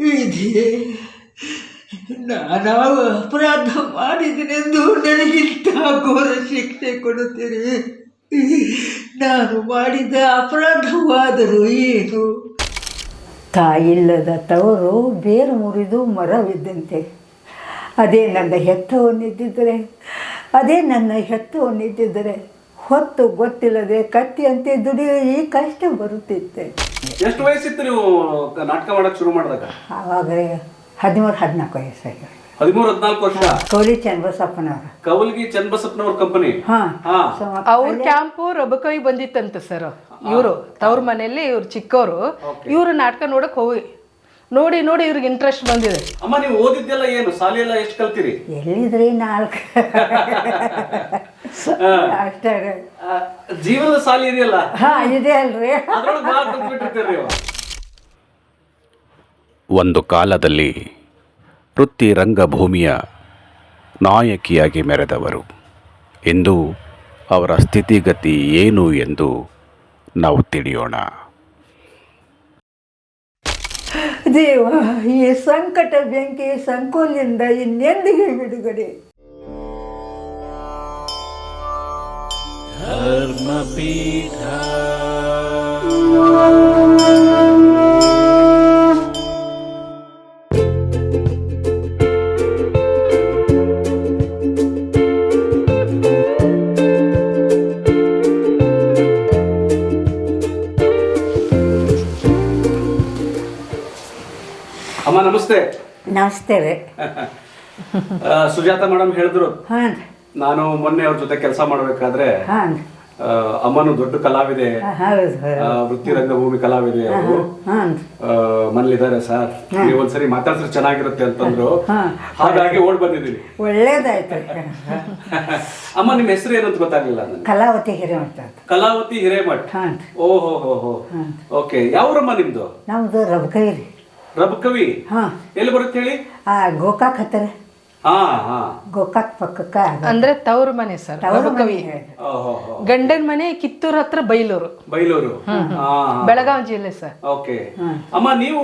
ವಿಧಿ ನಾನು ಅಪರಾಧ ಮಾಡಿದನೆಂದು ನನಗಿಂತ ಘೋರ ಶಿಕ್ಷೆ ಕೊಡುತ್ತೀರಿ? ನಾನು ಮಾಡಿದ ಅಪರಾಧವಾದರೂ ಏನು? ತಾಯಿಲ್ಲದ ತವರು ಬೇರು ಮುರಿದು ಮರವಿದ್ದಂತೆ. ಅದೇ ನನ್ನ ಹೆತ್ತವನ್ನಿದ್ದಿದ್ದರೆ ಅದೇ ನನ್ನ ಹೆತ್ತವನ್ನಿದ್ದಿದ್ದರೆ ಹೊತ್ತು ಗೊತ್ತಿಲ್ಲದೆ ಕತ್ತಿಯಂತೆ ದುಡಿಯೋ ಈ ಕಷ್ಟ ಬರುತ್ತಿತ್ತೆ. ಎಷ್ಟು ವಯಸ್ಸಿತ್ತು ನೀವು ನಾಟಕ ಮಾಡಕ್ ಶುರು ಮಾಡಿದಾಗ? ಅವಾಗ ಹದಿಮೂರು ಹದಿನಾಲ್ಕು ವಯಸ್ಸಾಗಿ ಹದಿಮೂರು ಹದಿನಾಲ್ಕು ವರ್ಷ? ಕೌಲಿ ಚನ್ನಬಸಪ್ಪನವರು. ಕವಲ್ಗಿ ಚನ್ನಬಸಪ್ಪನವ್ರ ಕಂಪನಿ ಹಾಂ ಹಾ. ಅವ್ರ ಕ್ಯಾಂಪು ರಬಕವಿ ಬಂದಿತ್ತಂತೆ ಸರ್ ಇವರು ತವ್ರ ಮನೆಯಲ್ಲಿ ಇವ್ರು ಚಿಕ್ಕವರು ಇವರು ನಾಟಕ ನೋಡಕ್ ಹೋಗಿ ನೋಡಿ ನೋಡಿ ಇವ್ರಿಗೆ ಇಂಟ್ರೆಸ್ಟ್ ಬಂದಿದೆ. ಅಮ್ಮ ನೀವು ಓದಿದ್ದೆಲ್ಲ ಏನು? ಶಾಲೆಯೆಲ್ಲ ಎಲ್ಲ ಎಷ್ಟು ಕಲ್ತೀರಿ? ಎಲ್ಲಿದ್ರಿ? ನಾಲ್ಕು. ಅಷ್ಟೇ. ಆ, ಜೀವನದ ಸಾಲಿ ಇದೆಯಲ್ಲ? ಹಾಂ ಇದೆ ಅಲ್ರಿ. ಅದ್ರೊಳಗೆ ಭಾಳ ಕಲ್ತ್ಬಿಟ್ಟಿರ್ತೀರಿ ನೀವು. ಒಂದು ಕಾಲದಲ್ಲಿ ವೃತ್ತಿ ರಂಗಭೂಮಿಯ ನಾಯಕಿಯಾಗಿ ಮೆರೆದವರು. ಇಂದು ಅವರ ಸ್ಥಿತಿಗತಿ ಏನು ಎಂದು ನಾವು ತಿಳಿಯೋಣ. ದೇವ ಈ ಸಂಕಟ ಬೆಂಕಿ ಸಂಕೋಲಿಂದ ಇನ್ನೆಂದಿಗೆ ಬಿಡುಗಡೆ. ಅಮ್ಮ ನಮಸ್ತೆ. ನಮಸ್ತೆ ರೀ. ಆ, ಸುಜಾತ ಮೇಡಮ್ ಹೇಳಿದ್ರು. ಹಾಂ ನಾನು ಮೊನ್ನೆ ಅವ್ರ ಜೊತೆ ಕೆಲಸ ಮಾಡ್ಬೇಕಾದ್ರೆ ಹಾಂ ಆ, ಅಮ್ಮನು ದೊಡ್ಡ ಕಲಾವಿದೆ ಹೌದು ಆ, ವೃತ್ತಿ ರಂಗಭೂಮಿ ಕಲಾವಿದೆ ಅವರು. ಹಾಂ ಮನೇಲಿದ್ದಾರೆ ಸರ್. ನೀವು ಒಂದ್ಸರಿ ಮಾತಾಡಿದ್ರೆ ಚೆನ್ನಾಗಿರುತ್ತೆ ಅಂತಂದ್ರು. ಹಾಗಾಗಿ ಓಡ್ ಬಂದಿದ್ದೀನಿ. ಒಳ್ಳೇದಾಯ್ತು. ಅಮ್ಮ ನಿಮ್ಮ ಹೆಸರು ಏನಂತ ಗೊತ್ತಾಗ್ಲಿಲ್ಲ ನನಗೆ. ಕಲಾವತಿ ಹಿರೇಮಠ ಕಲಾವತಿ ಹಿರೇಮಠ್. ಹಾಂ ಓಹೋ ಹೋ ಹೋ. ಓಕೆ ಯಾವ್ರಮ್ಮ ನಿಮ್ದು? ನಮ್ದು ರಬಕೈ ರೀ. ರಬಕವಿ ಹಾ. ಎಲ್ಲಿ ಬರುತ್ತೆ ಹೇಳಿ? ಆ ಗೋಕಾಕ್ ಹತ್ತಾರೆ. ಹಾ ಹಾ. ಗೋಕಾಕ್ ಪಕ್ಕಕ್ಕ ಅಂದ್ರೆ ತವ್ರ ಮನೆ ಸರ್ ತವರು ಕವಿ. ಓಹೋ ಹೋ ಗಂಡನ ಮನೆ ಕಿತ್ತೂರ್ ಹತ್ರ ಬೈಲೂರು. ಬೈಲೂರು. ಬೆಳಗಾವ್ ಬೆಳಗಾವಿ ಜಿಲ್ಲೆ ಸರ್. ಓಕೆ. ಅಮ್ಮ ನೀವು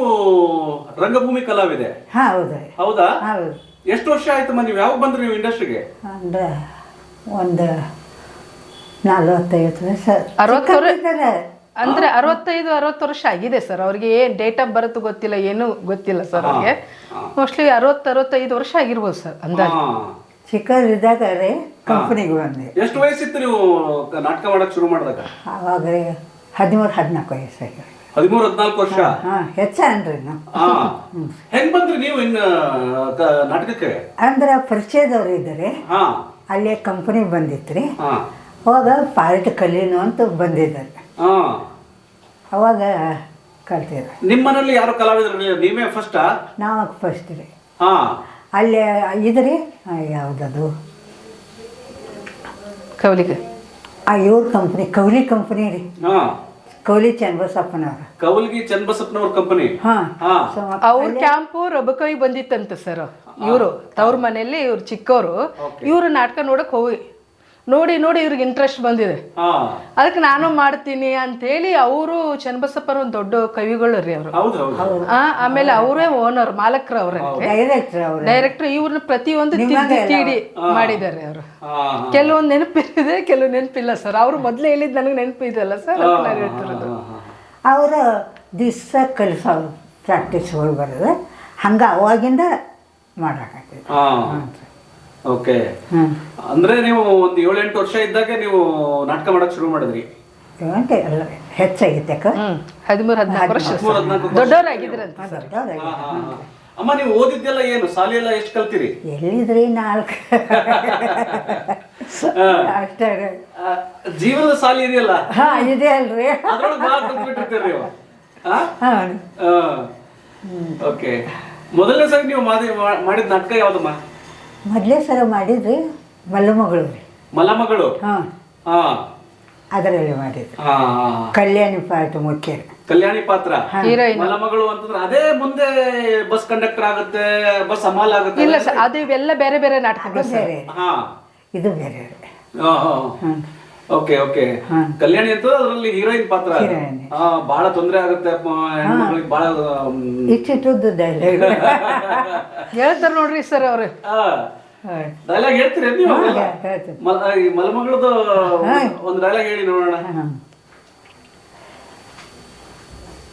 ರಂಗಭೂಮಿ ಕಲಾವಿದೆ? ಹಾಂ ಹೌದು. ಹೌದಾ? ಹೌದು. ಎಷ್ಟು ವರ್ಷ ಆಯ್ತಮ್ಮ ನೀವು? ಯಾವಾಗ ಬಂದ್ರಿ ನೀವು ಇಂಡಸ್ಟ್ರಿಗೆ? ಅಂದ್ರೆ ಒಂದು ನಲವತ್ತೈವತ್ತು ವರ್ಷ. ಅರವತ್ತು ವರ್ಷ? ಅಂದ್ರೆ ಅರವತ್ತೈದು ಅರವತ್ತು ವರ್ಷ ಆಗಿದೆ ಸರ್. ಅವ್ರಿಗೆ ಏನ್ ಡೇಟ್ ಆಫ್ ಬರ್ತ್ ಗೊತ್ತಿಲ್ಲ ಏನು ಗೊತ್ತಿಲ್ಲ ಸರ್ ಅವ್ರಿಗೆ. ಮೋಸ್ಟ್ಲಿ ಅರವತ್ತು ಅರವತ್ತೈದು ವರ್ಷ ಆಗಿರ್ಬೋದು ಸರ್ ಅಂದಾಜು. ಚಿಕ್ಕದಿದ್ದಾಗ್ರೆ ಚಿಕ್ಕವರಿದ್ದಾಗ ರೀ ಕಂಪ್ನಿಗೆ ಬಂದೆ. ಎಷ್ಟು ವಯಸ್ಸಿತ್ತು ನೀವು ನಾಟಕ ಮಾಡಕ್ ಶುರು ಮಾಡಿದಾಗ? ಅವಾಗ ಹದಿಮೂರು ಹದಿನಾಲ್ಕು ವಯಸ್ಸಾಗಿ ಹದಿಮೂರು ಹದಿನಾಲ್ಕು ವರ್ಷ? ಹಾಂ ಹೆಚ್ಚ ಅನ್ರಿ ನಾವು ಹಾ. ಹೆಂಗ್ ಬಂದ್ರಿ ನೀವು ಇನ್ನ ಕ- ನಾಟಕಕ್ಕೆ? ಅಂದ್ರೆ ಪರಿಚಯದವ್ರು ಇದ್ದಾರೆ. ಹಾ. ಅಲ್ಲೇ ಕಂಪನಿ ಬಂದಿತ್ತು ರೀ ಹಾ. ಅವಾಗ ಪಾರ್ಟ್ ಕಲೀನು ಅಂತ ಬಂದಿದ್ದಾರೆ. ಹಾ. ಅವಾಗ ಕಲ್ತಿದ್ರು ನಿಮ್ಮ ಮನೇಲಿ ಯಾರು ಕಲಾವಿದರು? ನೀವೇ ಫಸ್ಟಾ ನಾವು ಫಸ್ಟ್ ರೀ. ಹಾ. ಅಲ್ಲಿ ಇದ್ರಿ? ಯಾವುದದು? ಕವಲಿಗೆ ಆ ಇವ್ರ ಕಂಪ್ನಿ ಕೌಲಿ ಕಂಪ್ನಿ ರೀ. ಹಾ. ಕೌಲಿ ಚನ್ನಬಸಪ್ಪನವ್ರು. ಕವಲ್ಗಿ ಚನ್ನಬಸಪ್ಪನವ್ರ ಕಂಪನಿ ಹಾಂ. ಹಾ. ಅವ್ರ ಕ್ಯಾಂಪು ರಬಕವಿ ಬಂದಿತ್ತಂತೆ ಸರ್ ಇವರು ತವ್ರ ಮನೆಯಲ್ಲಿ ಇವ್ರು ಚಿಕ್ಕವರು ಇವರು ನಾಟಕ ನೋಡಕ್ ಹೋಗಿ. ನೋಡಿ ನೋಡಿ ಇವ್ರಿಗೆ ಇಂಟ್ರೆಸ್ಟ್ ಬಂದಿದೆ. ಹಾ. ಅದಕ್ಕೆ ನಾನು ಮಾಡ್ತೀನಿ ಅಂತ ಹೇಳಿ ಅವರು ಚನ್ನಬಸಪ್ಪರ ಒಂದು ದೊಡ್ಡ ಕವಿಗಳು ರೀ ಅವರು. ಹೌದು ಹೌದು. ಆಮೇಲೆ ಅವರೇ ಓನರ್ ಮಾಲಕರು ಅವರೇ ಡೈರೆಕ್ಟ್ರ್ ಅವರು. ಡೈರೆಕ್ಟರ್ ಇವ್ರನ್ನ ಪ್ರತಿಯೊಂದು ತೀಡಿ ಮಾಡಿದ್ದಾರೆ ಅವರು. ಹಾ ಕೆಲವೊಂದು ನೆನಪಿದೆ ಕೆಲವು ನೆನಪಿಲ್ಲ ಸರ್. ಅವರು ಮೊದಲೇ ಹೇಳಿದ್ ನನಗೆ ನೆನಪಿದೆಲ್ಲ ಸರ್ ನಾನು ಹೇಳ್ತಿರೋದು. ಅವರು ದಿವಸ ಕಲಿಸೋರು ಪ್ರಾಕ್ಟೀಸ್ಗಳು ಬರೋದು ಹಂಗೆ ಅವಾಗಿಂದ ಮಾಡಾಕತ್ತಿದ್ರು ಹಾ. ಓಕೆ. ಅಂದ್ರೆ ನೀವು ಒಂದು ಏಳೆಂಟು ವರ್ಷ ಇದ್ದಾಗ ನೀವು ನಾಟಕ ಮಾಡಕ್ ಶುರು ಮಾಡಿದ್ರಿ? ಗಂಟೆ ಎಲ್ಲ ಹೆಚ್ಚಾಗಿತ್ತೆ ಅಕ್ಕ ಹ್ಮ್ ಹದಿಮೂರು ಹದಿನಾಲ್ಕು ವರ್ಷ. ಹದಿಮೂರು ಹದಿನಾಲ್ಕು ದೊಡ್ಡವರಾಗಿದ್ರಂತೆ. ಸರ್ ದೊಡ್ಡವ್ರಾಗಿ. ಅಮ್ಮ ನೀವು ಓದಿದ್ದೆಲ್ಲ ಏನು? ಶಾಲೆಯೆಲ್ಲ ಎಷ್ಟು ಕಲ್ತೀರಿ? ಎಲ್ಲಿದ್ರಿ? ನಾಲ್ಕು. ಅಷ್ಟೇ ಆ, ಜೀವನದ ಸಾಲಿ ಇದೆಯಲ್ಲ? ಹಾ ಇದೆ ಅಲ್ರಿ. ಅದ್ರೊಳಗೆ ಭಾಳ ಕಲ್ತ್ಬಿಟ್ಟಿರ್ತೀರಿ ನೀವು. ಹಾಂ. ಓಕೆ. ಮೊದಲನೇ ಸಾರಿ ನೀವು ಮಾದಿ- ಮಾ- ಮಾಡಿದ ನಾಟಕ ಯಾವ್ದಮ್ಮ? ಮೊದಲೇ ಸರ ಮಾಡಿದ್ರಿ ಮಲ್ಲಮಗಳು ರೀ ಮಲಮಗಳು ಹಾಂ. ಹಾ. ಅದರಲ್ಲಿ ಮಾಡಿದ್ರಿ ಹಾ. ಕಲ್ಯಾಣಿ ಪಾಠ ಮುಖ್ಯ. ಕಲ್ಯಾಣಿ ಪಾತ್ರ? ಹೀರೋಯಿನ್ ಮಲಮಗಳು ಅಂತಂದ್ರೆ ಅದೇ ಮುಂದೆ ಬಸ್ ಕಂಡಕ್ಟರ್ ಆಗುತ್ತೆ ಬಸ್ ಹಮಾಲ್ ಆಗುತ್ತೆ ಇಲ್ಲ ಸರ್ ಅದು ಇವೆಲ್ಲ ಬೇರೆ ಬೇರೆ ನಾಟಕಗಳು ಸರ್ ಬೇರೆ. ಹಾ. ಇದು ಬೇರೆ. ರೀ ಹಾ, ಹಾ. ಓಕೆ ಓಕೆ ಕಲ್ಯಾಣಿ ಅಂತ ಅದರಲ್ಲಿ ಹೀರೋಯಿನ್ ಪಾತ್ರ. Heroine. ಹಾ ಬಹಳ ತೊಂದರೆ ಆಗುತ್ತೆ ಅಪ್ಪ, ಹೆಣ್ಮಕ್ಳಿಗೆ ಬಹಳ ಇಷ್ಟಿಟ್ಟದ್ದು ಡೈಲಾಗ್ ಹೇಳ್ತಾರೆ ನೋಡ್ರಿ ಸರ್ ಅವ್ರು. ಡೈಲಾಗ್ ಹೇಳ್ತೀರಿ ನೀವು? ಹೇಳ್ತೀನಿ. ಮಲ್- ಈ ಒಂದು ಡೈಲಾಗ್ ಹೇಳಿ ನೋಡೋಣ.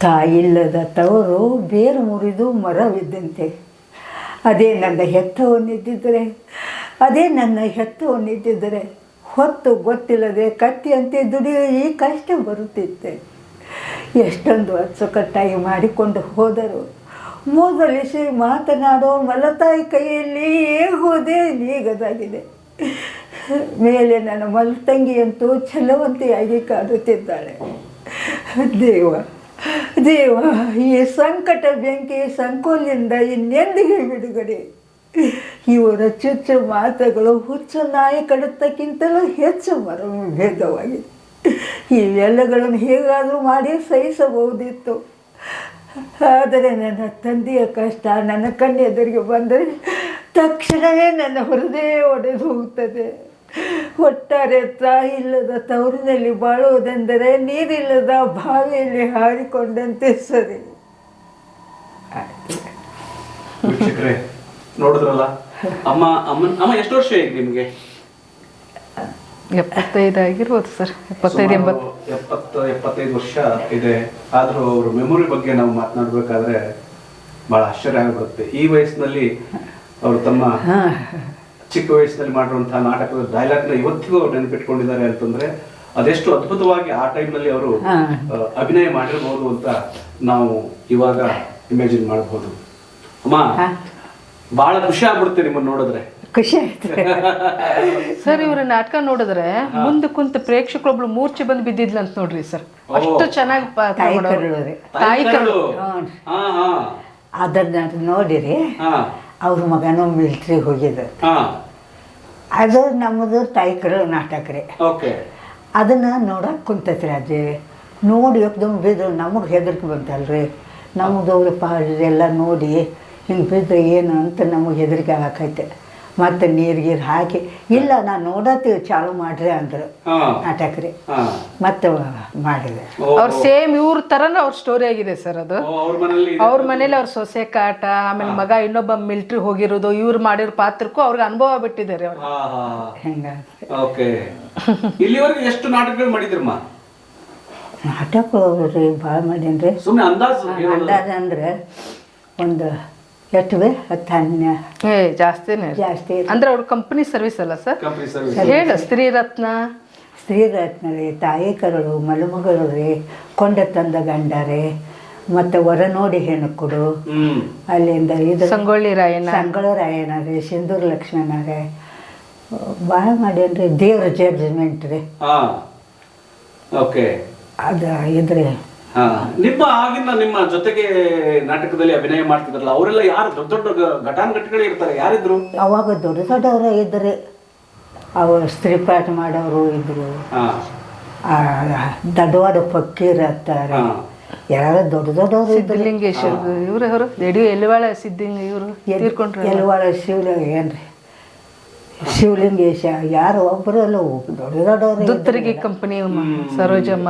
ತಾಯಿಲ್ಲದ ತವರು ಬೇರು ಮುರಿದು ಮರವಿದ್ದಂತೆ. ಅದೇ ನನ್ನ ಹೆತ್ತವನ್ನಿದ್ದಿದ್ದರೆ ಅದೇ ನನ್ನ ಹೆತ್ತವನ್ನಿದ್ದಿದ್ದರೆ ಹೊತ್ತು ಗೊತ್ತಿಲ್ಲದೆ ಕತ್ತಿಯಂತೆ ದುಡಿಯೋ ಈ ಕಷ್ಟ ಬರುತ್ತಿತ್ತೆ. ಎಷ್ಟೊಂದು ಅಚ್ಚುಕಟ್ಟಾಗಿ ಮಾಡಿಕೊಂಡು ಹೋದರು. ಮೂದಲಿಸಿ ಮಾತನಾಡೋ ಮಲತಾಯಿ ಕೈಯಲ್ಲಿ ಹೋದೆ ನೀಗದಾಗಿದೆ. ಮೇಲೆ ನನ್ನ ಮಲ್ತಂಗಿಯಂತೂ ಛಲವಂತಿಯಾಗಿ ಕಾಡುತ್ತಿದ್ದಾಳೆ. ದೇವ ದೇವ, ಈ ಸಂಕಟ ಬೆಂಕಿ ಸಂಕೋಲಿಂದ ಇನ್ನೆಂದಿಗೆ ಬಿಡುಗಡೆ? ಇವರ ಚುಚ್ಚ ಮಾತುಗಳು ಹುಚ್ಚು ನಾಯಿ ಕಡುತ್ತಕ್ಕಿಂತಲೂ ಹೆಚ್ಚು ಮರಭೇದವಾಗಿದೆ ಇವೆಲ್ಲಗಳನ್ನು ಹೇಗಾದರೂ ಮಾಡಿ ಸಹಿಸಬಹುದಿತ್ತು. ಆದರೆ ನನ್ನ ತಂದೆಯ ಕಷ್ಟ ನನ್ನ ಕಣ್ಣೆದುರಿಗೆ ಬಂದರೆ ತಕ್ಷಣವೇ ನನ್ನ ಹೃದಯ ಒಡೆದು ಹೋಗುತ್ತದೆ ಒಟ್ಟಾರೆ ತಾಯಿಲ್ಲದ ತವರಿನಲ್ಲಿ ಬಾಳುವುದೆಂದರೆ ನೀರಿಲ್ಲದ ಬಾವಿಯಲ್ಲಿ ಹಾರಿಕೊಂಡಂತೆ ಸರಿ. ನೋಡಿದ್ರಲ್ಲ? ಅಮ್ಮ ಅಮ್ಮನ್ ಅಮ್ಮ ಎಷ್ಟು ವರ್ಷ ಈಗ ನಿಮ್ಗೆ? ಎಪ್ಪತ್ತೈದು ಆಗಿರ್ಬೋದು ಸರ್. ಎಪ್ಪತ್ತೈದು ಎಂಬತ್ತು. ಎಪ್ಪತ್ತು ಎಪ್ಪತ್ತೈದು ವರ್ಷ ಇದೆ. ಆದ್ರೂ ಅವ್ರ ಮೆಮೊರಿ ಬಗ್ಗೆ ನಾವು ಮಾತನಾಡ್ಬೇಕಾದ್ರೆ ಬಹಳ ಆಶ್ಚರ್ಯ ಆಗಿಬಿಡುತ್ತೆ. ಈ ವಯಸ್ಸಿನಲ್ಲಿ ಅವರು ತಮ್ಮ ಚಿಕ್ಕ ವಯಸ್ಸಿನಲ್ಲಿ ಮಾಡಿರುವಂತಹ ನಾಟಕದ ಡೈಲಾಗ್ನ ನ ಇವತ್ತಿಗೂ ಅವ್ರು ನೆನಪಿಟ್ಕೊಂಡಿದ್ದಾರೆ ಅಂತಂದ್ರೆ ಅದೆಷ್ಟು ಅದ್ಭುತವಾಗಿ ಆ ಟೈಮ್ನಲ್ಲಿ ಅವರು ಅಭಿನಯ ಮಾಡಿರಬಹುದು ಅಂತ ನಾವು ಇವಾಗ ಇಮ್ಯಾಜಿನ್ ಮಾಡಬಹುದು ಅಮ್ಮ ಬಹಳ ಖುಷಿ ಆಗ್ಬಿಡುತ್ತೆ ನಿಮ್ಮನ್ನ ನೋಡಿದ್ರೆ. ಖುಷಿ ಆಯ್ತು. ಸರ್ ಇವ್ರ ನಾಟಕ ನೋಡಿದ್ರೆ ಮುಂದೆ ಕುಂತ ಪ್ರೇಕ್ಷಕರೊಬ್ಳು ಮೂರ್ಛೆ ಬಂದು ಬಿದ್ದಿದ್ಲ ಅಂತ ನೋಡ್ರಿ ಸರ್. ಅಷ್ಟು ಚೆನ್ನಾಗಿ ತಾಯಿ ಮಾಡೋರು. ಕರುಳು ರೀ. ತಾಯಿ ಕರುಳು. ಹಾ ಹಾ. ಅದನ್ನ ನೋಡಿರಿ ಹಾ. ಅವ್ರ ಮಗನೂ ಮಿಲ್ಟ್ರಿ ಹೋಗಿದ್ದ. ಹಾ. ಅದು ನಮ್ಮದು ತಾಯಿ ಕರುಳು ನಾಟಕ ರೀ. ಓಕೆ. ಅದನ್ನು ನೋಡಕ್ಕೆ ಕುಂತೈತ್ರಿ ಅಜ್ಜಿ. ನೋಡಿ ಎಕ್ದಮ್ ಬಿದ್ದು ನಮಗೆ ಹೆದರಿಕೆ ಬಂತಲ್ರಿ. ನಮ್ಮದವ್ರ ಎಲ್ಲ ನೋಡಿ ಹಿಂಗೆ ಬಿದ್ದರೆ ಏನು ಅಂತ ನಮಗೆ ಹೆದರಿಕೆ ಹಾಕೈತೆ ಮತ್ತು ನೀರು ಗೀರು ಹಾಕಿ ಇಲ್ಲ ನಾನು ನೋಡತ್ತೀವಿ ಚಾಲು ಮಾಡ್ರಿ ಅಂದರು ನಾಟಕ್ರಿ. ನಾಟಕ ರೀ ಮತ್ತೆ ಮಾಡಿದೆ. ಅವ್ರ ಸೇಮ್ ಇವ್ರ ತರ ಅವ್ರ ಸ್ಟೋರಿ ಆಗಿದೆ ಸರ್ ಅದು. ಅವ್ರ ಮನೇಲಿ ಅವ್ರ ಸೊಸೆ ಕಾಟ ಆಮೇಲೆ ಮಗ ಇನ್ನೊಬ್ಬ ಮಿಲ್ಟ್ರಿ ಹೋಗಿರೋದು ಇವ್ರು ಮಾಡಿರೋ ಪಾತ್ರಕ್ಕೂ ಅವ್ರಿಗೆ ಅನುಭವ ಬಿಟ್ಟಿದ್ದಾರೆ ಅವ್ರು. ಇಲ್ಲಿವರೆಗೆ ಎಷ್ಟು ನಾಟಕಗಳು ಮಾಡಿದ್ರಮ್ಮ? ನಾಟಕ ರೀ ಭಾಳ ಮಾಡೀನಿ ರೀ. ಅಂದಾಜು ಅಂದ್ರೆ ಒಂದು ಎಷ್ಟು ಬೇ ಹತ್ತು ಹನ್ನೆ. ಏ ಜಾಸ್ತಿನೇ. ಜಾಸ್ತಿ ಅಂದ್ರೆ ಅವ್ರ ಕಂಪನಿ ಸರ್ವಿಸ್ ಅಲ್ಲ ಸರ್? ಕಂಪ್ನಿ ಸರ್ವಿಸ್ ಹೇಳ ಸ್ತ್ರೀರತ್ನ. ಸ್ತ್ರೀರತ್ನ ರೀ ತಾಯಿ ಕರಳು ಮಲಮಗಳು ರೀ ಕೊಂಡ ತಂದ ಗಂಡ ರೀ ಮತ್ತು ವರ ನೋಡಿ ಹೆಣ್ಣು ಕೊಡು. ಹ್ಮ್. ಅಲ್ಲಿಂದ ಇದು ಸಂಗೊಳ್ಳಿ ರಾಯಣ್ಣ. ಸಂಗೊಳ್ಳಿ ರಾಯಣ ರೀ ಸಿಂಧೂರ್ ಲಕ್ಷ್ಮಣ ರೀ. ಭಾಳ ಮಾಡೇನ್ರಿ ದೇವ್ರ ಜಡ್ಜ್ಮೆಂಟ್ ರೀ. ಹಾ. ಓಕೆ ಅದು ಇದ್ರಿ. ನಿಮ್ಮ ಆಗಿನ ನಿಮ್ಮ ಜೊತೆಗೆ ನಾಟಕದಲ್ಲಿ ಅಭಿನಯ ಮಾಡ್ತಿದ್ರಲ್ಲ ಅವರೆಲ್ಲ ಯಾರು? ದೊಡ್ಡ ದೊಡ್ಡ ಘಟಾನ್ ಘಟಾನುಘಟಿಗಳೇ ಇರ್ತಾರೆ. ಯಾರಿದ್ರು? ಅವಾಗ ದೊಡ್ಡ ದೊಡ್ಡವರು ಅವರು ಸ್ತ್ರೀ ಪಾಠ ಮಾಡೋರು ಇದ್ರು. ಹಾ. ಆ, ದೊಡ್ಡವಾದ ಫಕ್ಕೀರ್ ಹತ್ತಾರ ಹಾ. ಯಾರು? ದೊಡ್ಡ ದೊಡ್ಡವರು ಸಿದ್ಧಲಿಂಗೇಶ್ವರ ಇವರು ಅವರು ಎಡಿ ಎಲ್ವಾಳ ಸಿದ್ಧಿಂಗ ಇವರು ತೀರ್ಕೊಂಡ್ರು ಎಲ್ವಾಳ ಶಿವಲಿಂಗ ಏನ್ರಿ? ಶಿವಲಿಂಗೇಶ ಯಾರು ಒಬ್ಬರು ಅಲ್ಲ ದೊಡ್ಡ ದೊಡ್ಡವರು ದುತ್ತರಿಗೆ ಕಂಪನಿ ಸರೋಜಮ್ಮ.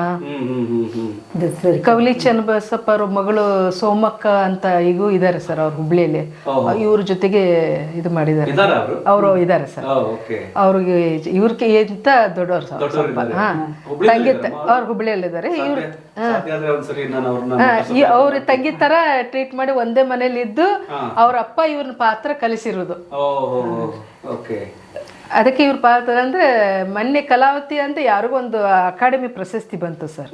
ಕವಲಿ ಚನ್ನಬಸಪ್ಪ ಅವ್ರ ಮಗಳು ಸೋಮಕ್ಕ ಅಂತ ಈಗೂ ಇದ್ದಾರೆ ಸರ್ ಅವ್ರ ಹುಬ್ಳಿಯಲ್ಲಿ. ಇವ್ರ ಜೊತೆಗೆ ಇದು ಮಾಡಿದ್ದಾರೆ. ಅವರು? ಅವರು ಇದ್ದಾರೆ ಸರ್. ಓಕೆ. ಅವ್ರಿಗೆ ಇವ್ರಿಗೆ ಎಂತ ದೊಡ್ಡವ್ರು ಸರ್. ಹಾ. ತಂಗಿ ಅವ್ರು ಅವ್ರ ಹುಬ್ಳಿಯಲ್ಲಿದ್ದಾರೆ. ಇವ್ರು ಅವ್ರ ತಂಗಿ ತರ ಟ್ರೀಟ್ ಮಾಡಿ ಒಂದೇ ಮನೇಲಿ ಇದ್ದು ಅವ್ರ ಅಪ್ಪ ಇವ್ರನ್ನ ಪಾತ್ರ ಕಲಿಸಿರೋದು. ಅದಕ್ಕೆ ಇವ್ರ ಪಾತ್ರ ಅಂದ್ರೆ ಮೊನ್ನೆ ಕಲಾವತಿ ಅಂತ ಯಾರಿಗೊಂದು ಅಕಾಡೆಮಿ ಪ್ರಶಸ್ತಿ ಬಂತು ಸರ್.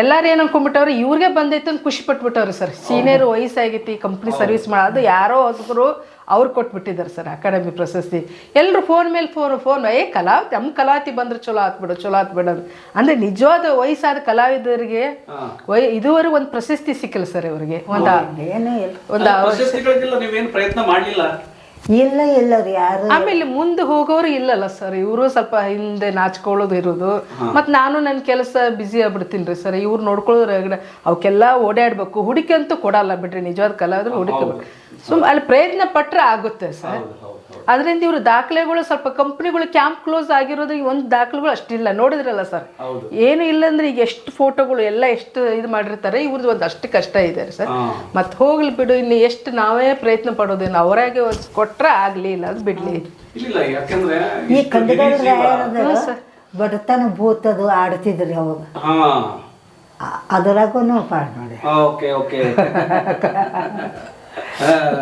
ಎಲ್ಲಾರು ಏನ್ ಅನ್ಕೊಂಡ್ಬಿಟ್ಟವ್ರು ಇವ್ರಿಗೆ ಬಂದೈತೆ ಅಂತ ಖುಷಿ ಪಟ್ಬಿಟ್ಟವ್ರಿ ಸರ್. ಸೀನಿಯರ್ ವಯಸ್ಸಾಗೈತಿ ಕಂಪ್ನಿ ಸರ್ವಿಸ್ ಮಾಡೋದು ಯಾರೋ ಹೊಸಬರು ಅವ್ರು ಕೊಟ್ಬಿಟ್ಟಿದ್ದಾರೆ ಸರ್ ಅಕಾಡೆಮಿ ಪ್ರಶಸ್ತಿ. ಎಲ್ಲರೂ ಫೋನ್ ಮೇಲೆ ಫೋನ್ ಫೋನ್ ಏ ಕಲಾ ನಮ್ಮ ಕಲಾವತಿ ಬಂದ್ರೆ ಚಲೋ ಆತ್ಬಿಡು ಚಲೋ ಆತ್ಬಿಡು. ಅಂದ್ರೆ ನಿಜವಾದ ವಯಸ್ಸಾದ ಕಲಾವಿದರಿಗೆ ವಯ ಇದುವರೆಗೂ ಒಂದು ಪ್ರಶಸ್ತಿ ಸಿಕ್ಕಿಲ್ಲ ಸರ್ ಇವರಿಗೆ. ಒಂದು ಒಂದು ಪ್ರಯತ್ನ ಮಾಡ್ಲಿಲ್ಲ? ಇಲ್ಲ ಇಲ್ಲ ರೀ ಯಾರು ಆಮೇಲೆ ಮುಂದೆ ಹೋಗೋರು ಇಲ್ಲಲ್ಲ ಸರ್ ಇವರು ಸ್ವಲ್ಪ ಹಿಂದೆ ನಾಚ್ಕೊಳ್ಳೋದು ಇರೋದು. ಮತ್ತು ನಾನು ನನ್ನ ಕೆಲಸ ಬ್ಯುಸಿ ಆಗ್ಬಿಡ್ತೀನಿ ರೀ ಸರ್ ಇವ್ರು ನೋಡ್ಕೊಳ್ಳೋದ್ರ ಅವಕ್ಕೆಲ್ಲ ಓಡಾಡ್ಬೇಕು ಹುಡುಕಿ ಅಂತೂ ಕೊಡಲ್ಲ ಬಿಡ್ರಿ ನಿಜವಾದ ಕಲಾವಿದ್ರು ಹುಡುಕಬೇಕು ಸುಮ್ ಅಲ್ಲಿ ಪ್ರಯತ್ನ ಪಟ್ರೆ ಆಗುತ್ತೆ ಸರ್. ಅದರಿಂದ ಇವರು ದಾಖಲೆಗಳು ಸ್ವಲ್ಪ ಕಂಪ್ನಿಗಳು ಕ್ಯಾಂಪ್ ಕ್ಲೋಸ್ ಆಗಿರೋದು ಒಂದು ದಾಖಲೆಗಳು ಅಷ್ಟಿಲ್ಲ. ನೋಡಿದ್ರಲ್ಲ ಸರ್? ಹೌದು. ಏನು ಇಲ್ಲ ಅಂದ್ರೆ ಈಗ ಎಷ್ಟು ಫೋಟೋಗಳು ಎಲ್ಲ ಎಷ್ಟು ಇದು ಮಾಡಿರ್ತಾರೆ ಇವ್ರದ್ದು ಒಂದು ಅಷ್ಟು ಕಷ್ಟ ಇದೆ ಸರ್. ಮತ್ತೆ ಹೋಗ್ಲಿ ಬಿಡು ಇನ್ನು ಎಷ್ಟು ನಾವೇ ಪ್ರಯತ್ನ ಪಡೋದೇನು ಅವರಾಗೆ ಒಂದ್ ಕೊಟ್ರೆ ಆಗ್ಲಿ ಇಲ್ಲ ಅದು ಬಿಡ್ಲಿ. ಇಲ್ಲ ಯಾಕಂದ್ರೆ ಈ ಕಂದಗಾರ ಬಡತನ ಭೂತದು ಆಡ್ತಿದ್ರಿ ಅವಾಗ. ಅದರಾಗೂ ಪಾಡ್ ನೋಡಿ. Okay okay.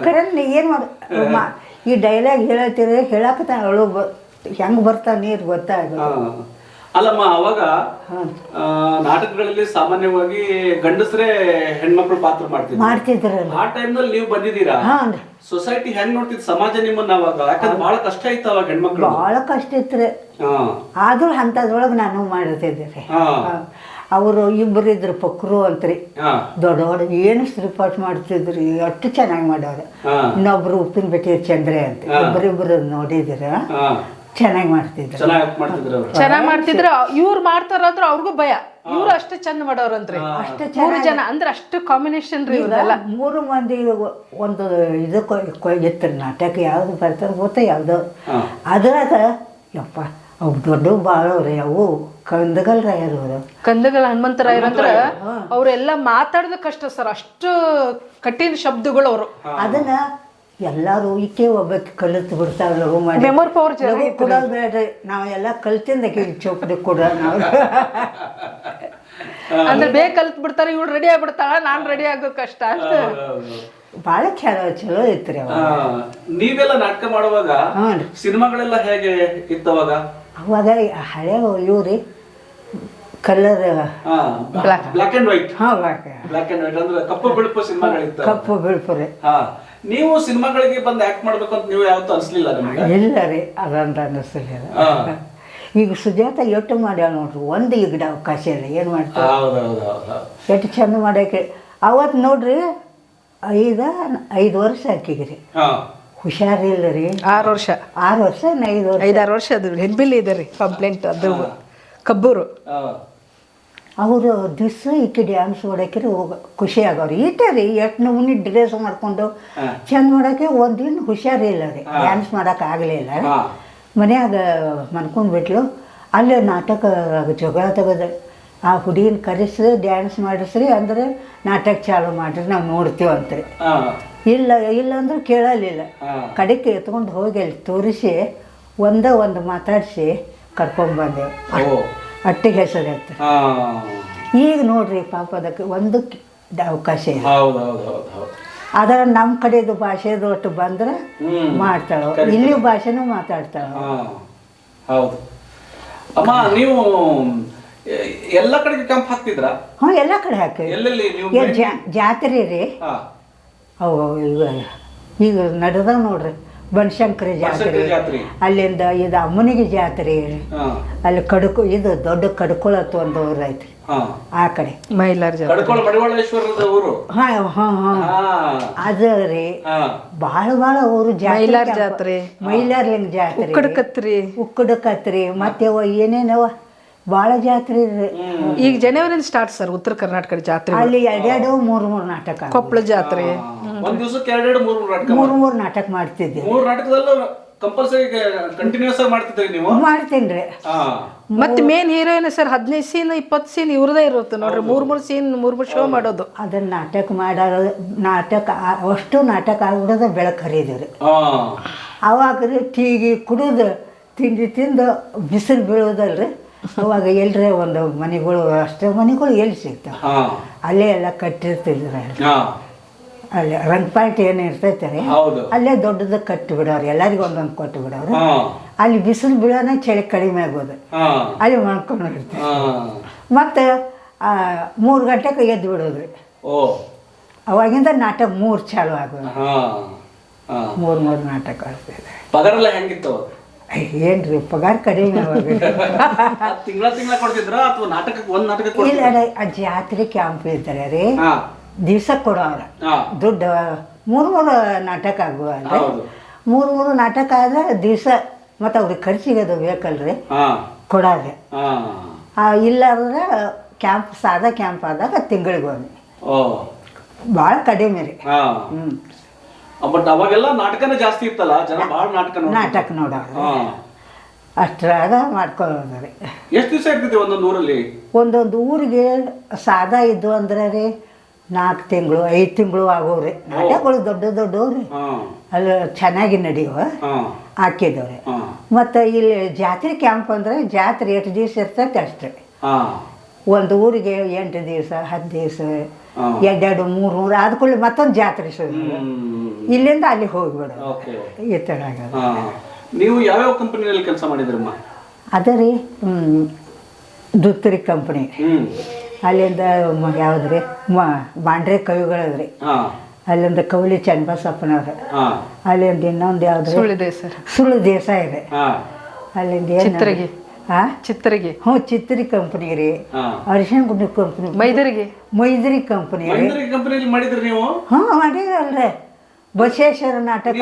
ಕರೆನ್ ಏನು ಮಾಡ ಮಾ- ಈ ಡೈಲಾಗ್ ಹೇಳತ್ತೀರಿ ಹೇಳಕತ್ತ ಅವಳು ಹೆಂಗ್ ಹೆಂಗೆ ಬರ್ತಾ ನೀರು ಗೊತ್ತಾಗ ಅಲ್ಲಮ್ಮ ಅವಾಗ ನಾಟಕಗಳಲ್ಲಿ ಸಾಮಾನ್ಯವಾಗಿ ಗಂಡಸರೇ ಹೆಣ್ಮಕ್ಳು ಪಾತ್ರ ಮಾಡ್ತಿದ್ರು. ಮಾಡ್ತಿದ್ರಲ್ಲ. ಆ ಟೈಮ್ನಲ್ಲಿ ನೀವು ಬಂದಿದ್ದೀರಾ? ಹಾಂ ಸೊಸೈಟಿ ಹೆಂಗ್ ನೋಡ್ತಿದ್ ಸಮಾಜ ನಿಮ್ಮನ್ನ ಅವಾಗ? ಯಾಕಂದ್ರೆ ಬಹಳ ಕಷ್ಟ ಇತ್ತು ಅವಾಗ ಹೆಣ್ಮಕ್ಳು ಬಹಳ ಕಷ್ಟ ಇತ್ತು ಆದ್ರೂ ಅಂತದ್ರೊಳಗೆ ನಾನು ಮಾಡ್ತಿದ್ದೆ ಅವರು ಇಬ್ಬರು ಇದ್ರು ಪಕ್ರು ಅಂತ್ರಿ. ದೊಡ್ಡ ದೊಡ್ಡ ಏನು ಶ್ರೀಪಾಠ ಮಾಡ್ತಿದ್ರಿ ಅಷ್ಟು ಚೆನ್ನಾಗಿ ಮಾಡೋರು ಇನ್ನೊಬ್ರು ಉಪ್ಪಿನ ಬೆಟ್ಟಿ ಚಂದ್ರೆ ಅಂತ ಇಬ್ಬರಿಬ್ಬರು ನೋಡಿದಿರ ಹಾ. ಚೆನ್ನಾಗಿ ಮಾಡ್ತಿದ್ರು. ಚೆನ್ನಾಗಿ ಮಾಡ್ತಿದ್ರು ಅವ್ರು. ಚೆನ್ನಾಗಿ ಮಾಡ್ತಿದ್ರೆ. ಇವ್ರು ಮಾಡ್ತಾರಾದ್ರೂ ಅವ್ರಿಗೂ ಭಯ. ಇವ್ರು ಅಷ್ಟು ಚಂದ ಮಾಡೋರಂತ್ರಿ. ಅಷ್ಟು ಮೂರು ಜನ ಅಂದ್ರೆ ಅಷ್ಟು ಕಾಂಬಿನೇಷನ್ ರೀ ಇವರೆಲ್ಲ ಮೂರು ಮಂದಿ ಒಂದು ಇದಕ್ಕೆ ಎತ್ತರ ನಾಟಕ ಯಾವ್ದು ಬರ್ತಾರೆ ಗೊತ್ತ ಯಾವ್ದು. ಅದ್ರಾಗ ಯಪ್ಪ ಅವು ದೊಡ್ಡ ಭಾಳವ್ರಿ ಅವು ಕಂದಗಲ್ ರಾಯರು ಅವರು. ಕಂದಗಲ್ ಹನುಮಂತರಾಯರು ಅಂದ್ರೆ ಅವರೆಲ್ಲ ಮಾತಾಡೋದು ಕಷ್ಟ ಸರ್ ಅಷ್ಟು ಕಠಿಣ ಶಬ್ದಗಳು ಅವರು. ಅದನ್ನ ಎಲ್ಲರೂ ಈಕೆ ಒಬ್ಬಕ್ಕೆ ಕಲಿತು ಬಿಡ್ತಾರೆ ಲಘು ಮಾಡಿ. ಮೆಮೊರಿ ಪವರ್ ಲಘು ಕೊಡೋದು ಬೇಡ್ರಿ ನಾವೆಲ್ಲ ಕಲ್ತಿಂದ ಚೌಪಡಿ ಕೊಡ ನಾವು. ಅಂದ್ರೆ ಬೇಗ ಕಲ್ತು ಬಿಡ್ತಾರೆ ಇವ್ಳು ರೆಡಿ ಆಗ್ಬಿಡ್ತಾಳ ನಾನು ರೆಡಿ ಆಗೋ ಕಷ್ಟ ಅಂತ ಬಹಳ ಚಲೋ ಚಲೋ ಇತ್ತು ರೀ ನೀವೆಲ್ಲ ನಾಟಕ ಮಾಡುವಾಗ ರೀ. ಸಿನಿಮಾಗಳೆಲ್ಲ ಹೇಗೆ ಇತ್ತವಾಗ? ಅವಾಗ ಹಳೆ ಇವ್ರಿ ಕಲರ್ ಬ್ಲಾಕ್ ಅಂಡ್ ವೈಟ್ ಹಾಂ ಬ್ಲಾಕ್ ಅಂಡ್ ವೈಟ್ ಅಂದ್ರೆ ಕಪ್ಪು ಬಿಳುಪು ಸಿನಿಮಾಗಳಿತ್ತು. ಕಪ್ಪು ಬಿಳ್ಪುರಿ ಹಾ ನೀವು ಸಿನಿಮಾಗಳಿಗೆ ಬಂದು ಆಕ್ಟ್ ಮಾಡ್ಬೇಕು ಅಂತ ನೀವು ಯಾವತ್ತೂ ಅನಿಸ್ಲಿಲ್ಲ ನಿಮಗೆ? ಇಲ್ಲ ರೀ ಅದಂತ ಅನಿಸ್ಲಿಲ್ಲ. ಈಗ ಸುಜಾತ ಎಷ್ಟು ಮಾಡ್ಯಾಳ ನೋಡ್ರಿ ಒಂದು ಗಿಡ ಅವಕಾಶ ಇಲ್ಲ ಏನು ಮಾಡ್ತಾರೆ ಎಷ್ಟು ಚಂದ ಮಾಡೋಕೆ ಅವತ್ತು ನೋಡ್ರಿ ಐದ ಐದು ವರ್ಷ ಹಾಕಿದ್ರಿ ಹಾ. ಹುಷಾರಿಲ್ಲ ರೀ ಆರು ವರ್ಷ. ಆರು ವರ್ಷ ಐದು ವರ್ಷ? ಐದಾರು ವರ್ಷ ಅದು ಹೆಣ್ಬಿಲ್ಲಿ ಇದೆ ರೀ ಕಂಪ್ಲೇಂಟ್ ಅದು ಕಬ್ಬೂರು. ಅವರು ದಿವಸ ಈಕೆ ಡ್ಯಾನ್ಸ್ ಹೊಡಕ್ಕೆ ಹೋಗ ಖುಷಿ ಆಗೋರು. ಈಟೆ ರೀ ಎಷ್ಟು ನಮೂನಿ ಡ್ರೆಸ್ ಮಾಡ್ಕೊಂಡು ಚಂದ ಮಾಡೋಕೆ ಒಂದಿನ ಹುಷಾರಿಲ್ಲ ರೀ. ಡ್ಯಾನ್ಸ್ ಮಾಡೋಕೆ ಆಗಲಿಲ್ಲ ರೀ ಮನ್ಯಾಗ ಮನ್ಕೊಂಡು ಬಿಟ್ಲು. ಅಲ್ಲೇ ನಾಟಕ ಜಗಳ ತೆಗೆದ ಆ ಹುಡುಗಿನ ಕರೆಸ್ರಿ ಡ್ಯಾನ್ಸ್ ಮಾಡಿಸ್ರಿ ಅಂದ್ರೆ ನಾಟಕ ಚಾಲು ಮಾಡ್ರಿ ನಾವು ನೋಡ್ತೀವಿ ರೀ ಹಾ. ಇಲ್ಲ ಇಲ್ಲ ಅಂದ್ರೆ ಕೇಳಲಿಲ್ಲ. ಕಡೆಗೆ ಎತ್ಕೊಂಡು ಹೋಗಿ ಅಲ್ಲಿ ತೋರಿಸಿ ಒಂದೇ ಒಂದು ಮಾತಾಡಿಸಿ ಕರ್ಕೊಂಡ್ಬಂದೆ ಅಟ್ಟಿಗೆ ಹೆಸರು ಈಗ ನೋಡ್ರಿ ಪಾಪ ಅದಕ್ಕೆ ಒಂದು ಅವಕಾಶ ಅದರ ನಮ್ಮ ಕಡೆದು ಭಾಷೆದು ಒಟ್ಟು ಬಂದ್ರೆ ಮಾಡ್ತಾಳೆ. ಇಲ್ಲಿ ಭಾಷೆನೂ ಮಾತಾಡ್ತಾಳ. ಹೌದು. ಅಮ್ಮ ನೀವು ಎಲ್ಲ ಕಡೆಗೆ ಕ್ಯಾಂಪ್ ಹಾಕ್ತಿದ್ರ? ಹ್ಞೂ ಎಲ್ಲ ಕಡೆ ಹಾಕಿ ಜಾತ್ರೆ ರೀ. ಅವು ಈಗ ಈಗ ನಡೆದ ನೋಡ್ರಿ ಬನಶಂಕರಿ ಜಾತ್ರೆ ಅಲ್ಲಿಂದ ಇದು ಅಮ್ಮನಿಗೆ ಜಾತ್ರೆ. ಹಾ. ಅಲ್ಲಿ ಕಡ್ಕೊ ಇದು ದೊಡ್ಡ ಕಡ್ಕೊಳತ್ತು ಒಂದು ಊರು ಐತಿ ಆ ಕಡೆ. ಮೈಲಾರ್ ಜಾತ್ರೆ. ಕಡ್ಕೋಳ ಮಡಿವಾಳೇಶ್ವರದ ಊರು. ಹಾಂ ಹಾಂ ಹಾಂ. ಹಾ. ಅದು ರೀ ಹಾ. ಭಾಳ ಭಾಳ ಊರು ಜಾತ್ರೆ ಮೈಲಾರ್ ಜಾತ್ರೆ ಜಾತ್ರೆ. ಮೈಲಾರ್ಲಿಂಗ ಜಾತ್ರೆ ಉಕ್ಕಡಕತ್ರಿ. ಉಕ್ಕಡಕತ್ರಿ. ಮತ್ತೆ ಅವ ಏನೇನವ? ಭಾಳ ಜಾತ್ರೆ ಈಗ ಜನವರಿ ಸ್ಟಾರ್ಟ್ ಸರ್ ಉತ್ತರ ಕರ್ನಾಟಕ ಜಾತ್ರೆ. ಅಲ್ಲಿ ಎರಡೆರಡು ಮೂರು ಮೂರು ನಾಟಕ. ಕೊಪ್ಪಳ ಜಾತ್ರೆ. ಒಂದ್ ದಿವಸಕ್ಕೆ ಎರಡೆರಡು ಮೂರು ಮೂರು ನಾಟಕ ಮೂರು ಮೂರು ನಾಟಕ ಮಾಡ್ತಿದ್ದೆ. ಮೂರು ನಾಟಕದಲ್ಲೂ ಕಂಪಲ್ಸರಿ ಕಂಟಿನ್ಯೂಸ್ ಆಗಿ ಮಾಡ್ತಿದ್ರಿ ನೀವು? ಮಾಡ್ತೀನಿ ರೀ. ಹಾ. ಮತ್ತೆ ಮೇನ್ ಹೀರೋಯಿನ್ ಸರ್ ಹದಿನೈದು ಸೀನ್ ಇಪ್ಪತ್ತು ಸೀನ್ ಇವ್ರದೇ ಇರುತ್ತೆ ನೋಡ್ರಿ. ಮೂರ್ ಮೂರ್ ಸೀನ್ ಮೂರ್ ಮೂರ್ ಶೋ ಮಾಡೋದು. ಅದನ್ನ ನಾಟಕ ಮಾಡೋ ನಾಟಕ ಆ- ಅಷ್ಟು ನಾಟಕ ಆಗ್ಬಿಡೋದು ಬೆಳಕು ಹರಿದ್ರಿ ರೀ ಹಾ. ಅವಾಗ ರೀ ಟೀಗಿ ಕುಡಿದು ತಿಂಡಿ ತಿಂದು ಬಿಸಿಲು ಬೀಳೋದಲ್ರಿ. ಅವಾಗ ಎಲ್ರಿ ಒಂದು ಮನೆಗಳು ಅಷ್ಟೇ ಮನೆಗಳು ಎಲ್ಲಿ ಸಿಗ್ತಾವೆ? ಹಾ. ಅಲ್ಲೇ ಎಲ್ಲ ಕಟ್ಟಿರ್ತಿದ್ರು ಹಾ. ಅಲ್ಲಿ ರಂಗಪಾಟಿ ಏನು ಇರ್ತೈತೆ ರೀ? ಅಲ್ಲೇ ದೊಡ್ಡದ ಕಟ್ಟಿ ಬಿಡೋರು ಎಲ್ಲರಿಗೂ ಒಂದೊಂದು ಕೊಟ್ಟು ಬಿಡೋರು. ಅಲ್ಲಿ ಬಿಸಿಲು ಬೀಳೋಣ ಚಳಿ ಕಡಿಮೆ ಆಗೋದು. ಅಲ್ಲಿ ಮಾಡ್ಕೊಂಡು ಇರ್ತೀವಿ. ಮತ್ತು ಮೂರು ಗಂಟೆಗೆ ಎದ್ದು ಬಿಡೋದ್ರಿ. ಅವಾಗಿಂದ ನಾಟಕ ಮೂರು ಚಾಲು ಆಗೋದು. ಮೂರು ಮೂರು ನಾಟಕ ಆಡ್ತಿದ್ದೆ. ಪಗಾರ ಎಲ್ಲ ಹೆಂಗಿತ್ತು ಏನ್ರಿ ಪಗಾರ ಕಡಿಮೆ ಅವಾಗ. ತಿಂಗಳ ತಿಂಗಳ ಕೊಡ್ತಿದ್ರ ಅಥವಾ ನಾಟಕಕ್ಕೆ ಒಂದ್ ನಾಟಕ ಇಲ್ಲ ಜಾತ್ರೆ ಕ್ಯಾಂಪ್ ಇರ್ತಾರೆ ರೀ. ದಿವ್ಸ ಕೊಡೋರು ಹಾ. ದುಡ್ಡು ಮೂರು ಮೂರು ನಾಟಕ ಆಗುವ ಅಂದ್ರೆ ಮೂರು ಮೂರು ನಾಟಕ ಆದ್ರೆ ದಿವಸ ಮತ್ತು ಅವ್ರಿಗೆ ಖರ್ಚಿಗೆ ಅದು ಬೇಕಲ್ರಿ ಕೊಡೋದೆ. ಇಲ್ಲ ಅಂದ್ರೆ ಕ್ಯಾಂಪ್ ಸಾದ ಕ್ಯಾಂಪ್ ಆದಾಗ ತಿಂಗಳಿಗೆ ಒಮ್ಮೆ ಭಾಳ ಕಡಿಮೆ ರೀ. ಹ್ಞೂ ಬಟ್ ಅವಾಗೆಲ್ಲ ನಾಟಕನೇ ಜಾಸ್ತಿ ಇತ್ತಲ್ಲ? ಜನ ನಾಟಕ. ನಾಟಕ ನೋಡೋರು ಅಷ್ಟರಾಗ ಅಷ್ಟ್ರಾಗ ಮಾಡ್ಕೊಳ್ಳೋದು ರೀ. ಎಷ್ಟು ದಿವಸ ಇರ್ತಿದ್ವಿ ಒಂದೊಂದು ಊರಲ್ಲಿ? ಒಂದೊಂದು ಊರಿಗೆ ಸಾದಾ ಇದ್ದು ಅಂದ್ರೆ ರೀ ನಾಲ್ಕು ತಿಂಗಳು ಐದು ತಿಂಗಳು ಆಗೋರಿ ನಾಟಕಗಳು ದೊಡ್ಡ ದೊಡ್ಡವ್ರಿ. ಅಲ್ಲಿ ಚೆನ್ನಾಗಿ ನಡೆಯುವ ಹಾಕಿದವ್ರಿ. ಮತ್ತು ಇಲ್ಲಿ ಜಾತ್ರೆ ಕ್ಯಾಂಪ್ ಅಂದರೆ ಜಾತ್ರೆ ಎಷ್ಟು ದಿವಸ ಇರ್ತೈತೆ ಅಷ್ಟೇ. ಒಂದು ಊರಿಗೆ ಎಂಟು ದಿವಸ ಹತ್ತು ದಿವಸ. ಎರಡೆರಡು ಮೂರು ಮೂರು ಕೂಡಲೇ ಮತ್ತೊಂದು ಜಾತ್ರೆ ಶುರು ಇಲ್ಲಿಂದ ಅಲ್ಲಿ ಹೋಗ್ಬೇಡ ಈ ಥರ ಆಗೋದು. ನೀವು ಯಾವ್ಯಾವ ಕಂಪನಿಯಲ್ಲಿ ಕೆಲಸ ಮಾಡಿದ್ರಮ್ಮ? ಅದೇ ರೀ ದುತ್ತರಿ ಕಂಪ್ನಿ. ಅಲ್ಲಿಂದ ಯಾವ್ದು ರೀ ಮ ಬಾಂಡ್ರೆ ಕವಿಗಳದ್ರಿ. ಹಾ. ಅಲ್ಲಿಂದ ಕವಲಿ ಚನ್ನಬಸಪ್ಪನವ್ರು. ಹಾ. ಅಲ್ಲಿಂದ ಇನ್ನೊಂದು ಯಾವ್ದು ಸುಳ್ಳು ಸರ್ ಸುಳ್ಳು ದೇಸಾಯಿ ಇದೆ ಹಾ. ಅಲ್ಲಿಂದ ಚಿತ್ರಗಿ. ಹಾ ಚಿತ್ರಗಿ. ಹ್ಞೂ ಚಿತ್ರಿ ಕಂಪನಿ ರೀ. ಅರಿಶಿನ ಗುಂಡಿ ಕಂಪನಿ ಮೈದರಿಗೆ. ಮೈದರಿ ಕಂಪನಿ ಮಾಡಿದ್ರಿ ನೀವು? ಹ್ಞೂ ಮಾಡಿರಲ್ರಿ ಬಸವೇಶ್ವರ ನಾಟಕ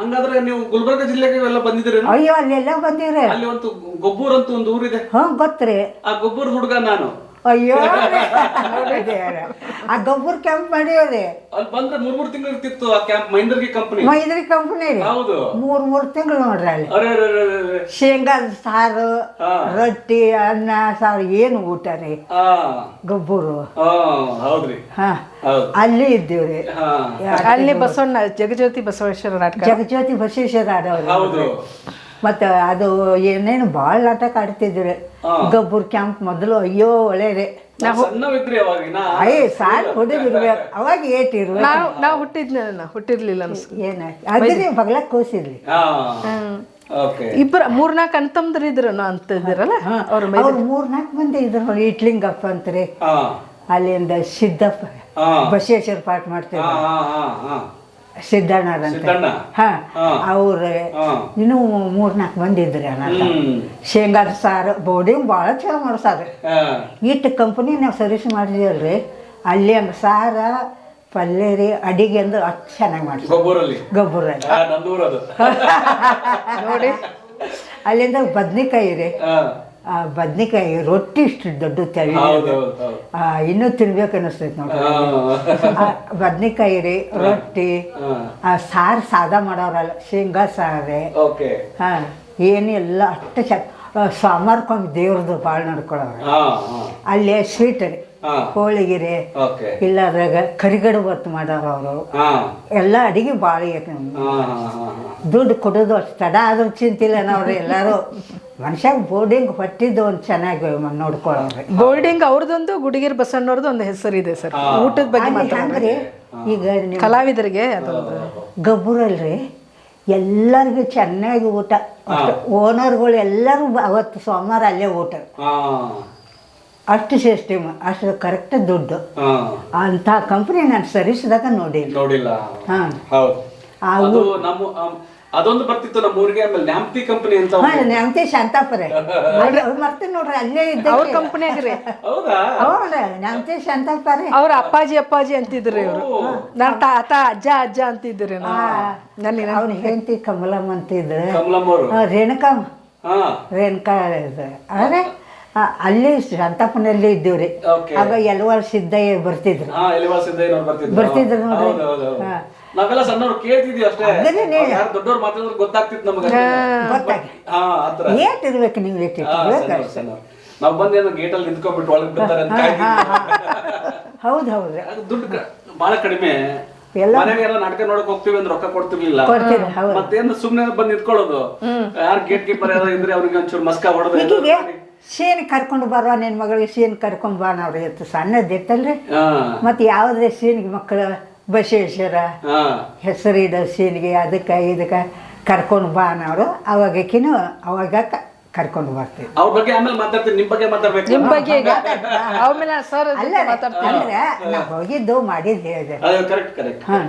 ಹಂಗಾದ್ರೆ ನೀವು ಗುಲ್ಬರ್ಗ ಜಿಲ್ಲೆಗೆ ಎಲ್ಲ ಬಂದಿದ್ದೀರಿ ಅಯ್ಯೋ ಅಲ್ಲೆಲ್ಲ ಬಂದೀವ್ರಿ. ಅಲ್ಲಿ ಒಂದು ಗೊಬ್ಬೂರ್ ಅಂತ ಒಂದು ಊರಿದೆ. ಹ್ಞೂ ಗೊತ್ತ್ರಿ ಆ ಗೊಬ್ಬೂರ್ ಹುಡುಗ ನಾನು. ಅಯ್ಯೋ. ಆ ಗೊಬ್ಬರ ಕ್ಯಾಂಪ್ ಮಾಡೀವ್ರಿ ಅಲ್ಲಿ ಬಂದ್ರೆ ಮೂರ್ ಮೂರ್ ತಿಂಗಳು ಇರ್ತಿತ್ತು ಆ ಕ್ಯಾಂಪ್ ಕಂಪನಿ ಮೈದ್ರಿ ಕಂಪ್ನಿ ರೀ. ಹೌದು. ಮೂರು ಮೂರು ತಿಂಗಳು ನೋಡ್ರಿ ಅಲ್ಲಿ. ಅರೆ ಅರೆ ಅರೆ, ಅರೆ, ಅರೆ. ಶೇಂಗಾದ ಸಾರು ಹಾ. ರೊಟ್ಟಿ ಅನ್ನ ಸಾರು ಏನು ಊಟ ರೀ? ಆ ಗೊಬ್ಬರು ಆ, ಹೌದ್ರಿ. ಹಾ. ಹೌದು. ಅಲ್ಲಿ ಇದ್ದೀವ್ರಿ ಹಾ. ಅಲ್ಲಿ ಬಸವಣ್ಣ ಜಗಜ್ಯೋತಿ ಬಸವೇಶ್ವರ ನಾಟಕ? ಜಗಜ್ಯೋತಿ ಬಸವೇಶ್ವರ ಆಡೋರು. ಹೌದು. ಮತ್ತು ಅದು ಏನೇನು ಭಾಳ ನಾಟಕ ಆಡ್ತಿದ್ವಿ ಗಬ್ಬರ್ ಕ್ಯಾಂಪ್ ಮೊದಲು ಅಯ್ಯೋ ಒಳ್ಳೆ ರೀ. ನಾವು ಅಯ್ಯ ಸಾಲ್ ಹೊಡಿದಿರ್ಬೇಕು ಅವಾಗ ಏಟ್ ಇರ್ಬೇಕು. ನಾವು ನಾವು ಹುಟ್ಟಿದ್ನ ನಾನು ಹುಟ್ಟಿರ್ಲಿಲ್ಲ ಏನಾಯ್ತು ಅದೇ ಬಗ್ಲ ಕೂಸಿರ್ಲಿ ಇಬ್ಬರ ಮೂರ್ನಾಲ್ಕು ಅಂತಂದ್ರೆ ಇದ್ರು ಅಂತ ಇದ್ದೀರಲ್ಲ ಅವ್ರ ಮೂರ್ನಾಲ್ಕು ಮಂದಿ ಇದ್ರು ನೋಡಿ ಇಟ್ಲಿಂಗಪ್ಪ ಅಂತ್ರಿ. ಅಲ್ಲಿಂದ ಸಿದ್ದಪ್ಪ ಬಸವೇಶ್ವರ ಪಾಠ ಮಾಡ್ತೇವೆ ಮಾಡ್ತಿದ್ರು ಹಾ ಹಾ ಹಾ. ಸಿದ್ದಣ್ಣರಂತ. ಸಿದ್ದಣ್ಣ? ಹಾ ಅವ್ರು. ಇನ್ನೂ ಮೂರ್ನಾಲ್ಕು ಮಂದಿ ಇದ್ರಿ ಅಣ್ಣ ಶೇಂಗಾದ ಸಾರು ಬೋರ್ಡಿಂಗ್ ಭಾಳ ಚಲೋ ಮಾಡ್ಸಾರ ಸಾರು ಇಟ್ಟು ಕಂಪ್ನಿ ನಾವು ಸರ್ವಿಸ್ ಮಾಡಿದೀವಲ್ರಿ ಅಲ್ಲಿ ಹಂಗೆ ಸಾರ ಪಲ್ಯ ರೀ ಅಡಿಗೆ ಅಂದ್ರೆ ಅಷ್ಟು ಚೆನ್ನಾಗಿ ಗೊಬ್ಬೂರಲ್ಲಿ? ಗೊಬ್ಬರ ನೋಡಿ ಅಲ್ಲಿಂದ ಬದ್ನಿಕಾಯಿ ರೀ. ಬದ್ನಿಕಾಯಿ ರೊಟ್ಟಿ ಇಷ್ಟು ದೊಡ್ಡ ಆ, ಇನ್ನೂ ತಿನ್ಬೇಕು ಅನ್ನಿಸ್ತೈತೆ ನೋಡ್ರಿ ಆ, ಬದ್ನಿಕಾಯಿ ರೀ ರೊಟ್ಟಿ ಆ ಸಾರು ಸಾದಾ ಮಾಡೋರಲ್ಲ ಶೇಂಗಾ ಸಾರೆ. ಹಾ ಏನು ಎಲ್ಲ ಅಷ್ಟು ಚ ಸೋಮವಾರಕ್ಕೊಮ್ಮೆ ದೇವ್ರದ್ದು ಭಾಳ ನಡ್ಕೊಳ್ಳೋರು ಅಲ್ಲಿ ಸ್ವೀಟ್ ರೀ ಹಾ. ಹೋಳಿಗೆ ರೀ ಓಕೆ. ಇಲ್ಲ ಅದ್ರಾಗ ಕರಿಗಡು ಬತ್ತು ಮಾಡೋರು ಅವರು. ಎಲ್ಲ ಅಡಿಗೆ ಭಾಳ ಐತೆ ದುಡ್ಡು ಕೊಡೋದು ಅಷ್ಟು ತಡ ಆದ್ರೂ ಚಿಂತಿಲ್ಲ ನಾವ್ರಿ ಎಲ್ಲರೂ. ಮನುಷ್ಯ ಬೋರ್ಡಿಂಗ್ ಹೊಟ್ಟಿದ್ದು ಒಂದು ಚೆನ್ನಾಗಿ ನೋಡ್ಕೊಳ್ಳೋರು ಬೋರ್ಡಿಂಗ್ ಅವ್ರದೊಂದು ಗುಡಿಗೆರ್ ಬಸಣ್ಣವ್ರದ್ದು ಒಂದು ಹೆಸರಿದೆ ಸರ್. ಊಟದ ಬಗ್ಗೆ ಮಾತಾಡ್ರಿ ಈಗ ನೀವು ಕಲಾವಿದರಿಗೆ ಅದೊಂದು ಗಬ್ಬುರಲ್ರಿ ಎಲ್ಲರಿಗೂ ಚೆನ್ನಾಗಿ ಊಟ. ಓನರ್ಗಳು ಎಲ್ಲರೂ ಬ- ಅವತ್ತು ಸೋಮವಾರ ಅಲ್ಲೇ ಊಟ. ಅಷ್ಟು ಸಿಸ್ಟಮ್ ಅಷ್ಟು ಕರೆಕ್ಟ್ ದುಡ್ಡು. ಅಂತ ಅಂಥ ಕಂಪ್ನಿ ನಾನು ಸರಿಸಿದಾಗ ನೋಡಿಲ್ಲ. ನೋಡಿಲ್ಲ. ಹಾಂ. ಹೌದು. ಆ ನಮ್ಮ ಅದೊಂದು ಬರ್ತಿತ್ತು ನಮ್ಮ ಊರಿಗೆ ಆಮೇಲೆ ನ್ಯಾಮ್ತಿ ಕಂಪನಿ ಅಂತ ಒಂದು- ಹಾಂ ನೆಮ್ತಿ ಶಾಂತಾಪುರ ಮತ್ತೆ ನೋಡ್ರಿ ಅಲ್ಲೇ ಇದ್ದ ಅವ್ರ ಕಂಪ್ನಿಯಾಗ ರೀ ಹೌದಾ? ಹೌದ ನೆಮ್ತಿ ಶಾಂತಾಪುರ. ಅವ್ರ ಅಪ್ಪಾಜಿ ಅಪ್ಪಾಜಿ ಅಂತಿದ್ರಿ ಇವರು. ನಾನ್ ತಾತ ಅಜ್ಜ ಅಜ್ಜ ಅಂತಿದ್ರಿ ನನ್ನ ಅವ್ನು ಹೆಂಡತಿ ಕಮಲಮ್ಮ ಅಂತಿದ್ರು. ಕಮಲಮ್ಮ ಅವರು? ಆ, ರೇಣುಕಮ್ಮ ಹಾ. ರೇಣುಕಾ ಇದು. ಆದರೆ ಆ, ಅಲ್ಲಿ ಶಾಂತಾಪುರದಲ್ಲಿ ಇದ್ದೀವ್ರಿ. Okay. ಆಗ ಎಲ್ವಾಳ್ ಸಿದ್ದಯ್ಯ ಬರ್ತಿದ್ರು. ಹಾ ಎಲಿವಾಲ್ ಸಿದ್ದಯ್ಯನವ್ರು ಬರ್ತಿದ್ರು. ಬರ್ತಿದ್ರು ನೋಡ್ರಿ. ಹೌದು ಹೌದು ಹೌದು. ಹಾ. ನಾವೆಲ್ಲ ಸಣ್ಣವ್ರು ಕೇಳ್ತಿದ್ವಿ ಅಷ್ಟೇ. ಅದನ್ನೇ ನೀವು- ಯಾರು ದೊಡ್ಡವ್ರು ಮಾತಾಡಿದ್ರೆ ಗೊತ್ತಾಗ್ತಿತ್ತು ನಮಗೆ ಗೊತ್ತಾಗಿ ಹಾ ಆತರ ಏಟ್ ಇರ್ಬೇಕು ನೀವು ಏಟ್ ಇರ್ಬೇಕು. ನಾವ್ ಬಂದೇನೋ ಗೇಟ್ ಅಲ್ಲಿ ನಿಂತ್ಕೊಂಡ್ಬಿಟ್ಟು ಒಳಗೆ ಬಿಡ್ತಾರೆ ಅಂತ. ಹೌದು ಹೌದು. ಅದು ದುಡ್ಡು ಕ- ಬಹಳ ಕಡಿಮೆ. ಎಲ್ಲ- ಮನೆಗೆ ನಾಟಕ ನೋಡಕ್ ಹೋಗ್ತೀವಿ ಅಂದ್ರೆ ರೊಕ್ಕ ಕೊಡ್ತಿರ್ಲಿಲ್ಲ. ಕೊಡ್ತೀರಿ, ಹೌದು. ಮತ್ತೇನು ಸುಮ್ನೆ ಬಂದ್ ನಿಂತ್ಕೊಳ್ಳೋದು. ಯಾರು ಗೇಟ್ ಕೀಪರ್ ಯಾರೋ ಇದ್ರೆ ಅವ್ರಿಗೆ ಒಂಚೂರು ಮಸ್ಕ ಹೊಡೆದು ಈಗೀಗೆ ಶೇನ್ ಕರ್ಕೊಂಡು ಬರುವ ನಿನ್ನ ಮಗಳಿಗೆ ಶೇನ್ ಕರ್ಕೊಂಡು ಬಾ ನಾವ್ರಿ ಇತ್ತು ಸಣ್ಣದಿತ್ತಲ್ರಿ ಹಾ. ಮತ್ತು ಯಾವುದೇ ಸೀನ್ಗೆ ಮಕ್ಕಳು ಬಸವೇಶ್ವರ ಹಾ. ಸೀನಿಗೆ ಸೀನ್ಗೆ ಅದಕ್ಕೆ ಇದಕ್ಕೆ ಕರ್ಕೊಂಡು ಬಾ ಅನ್ನೋರು. ಅವಾಗಕ್ಕಿನೂ ಅವಾಗ ಕ- ಕರ್ಕೊಂಡು ಬರ್ತೀವಿ. ಅವ್ರ ಬಗ್ಗೆ ಆಮೇಲೆ ಮಾತಾಡ್ತೀನಿ ನಿಮ್ಮ ಬಗ್ಗೆ ಮಾತಾಡ್ಬೇಕು. ನಿಮ್ಮ ಬಗ್ಗೆ ಈಗ ಆಮೇಲೆ ಸರ್ ಅಲ್ಲ ಮಾತಾಡ್ತೀನಿ ಅಂದ್ರೆ ನಾವು ಹೋಗಿದ್ದು ಮಾಡಿದ್ದು ಹೇಳಿದೆ. ಅದು ಕರೆಕ್ಟ್ ಕರೆಕ್ಟ್ ಹಾಂ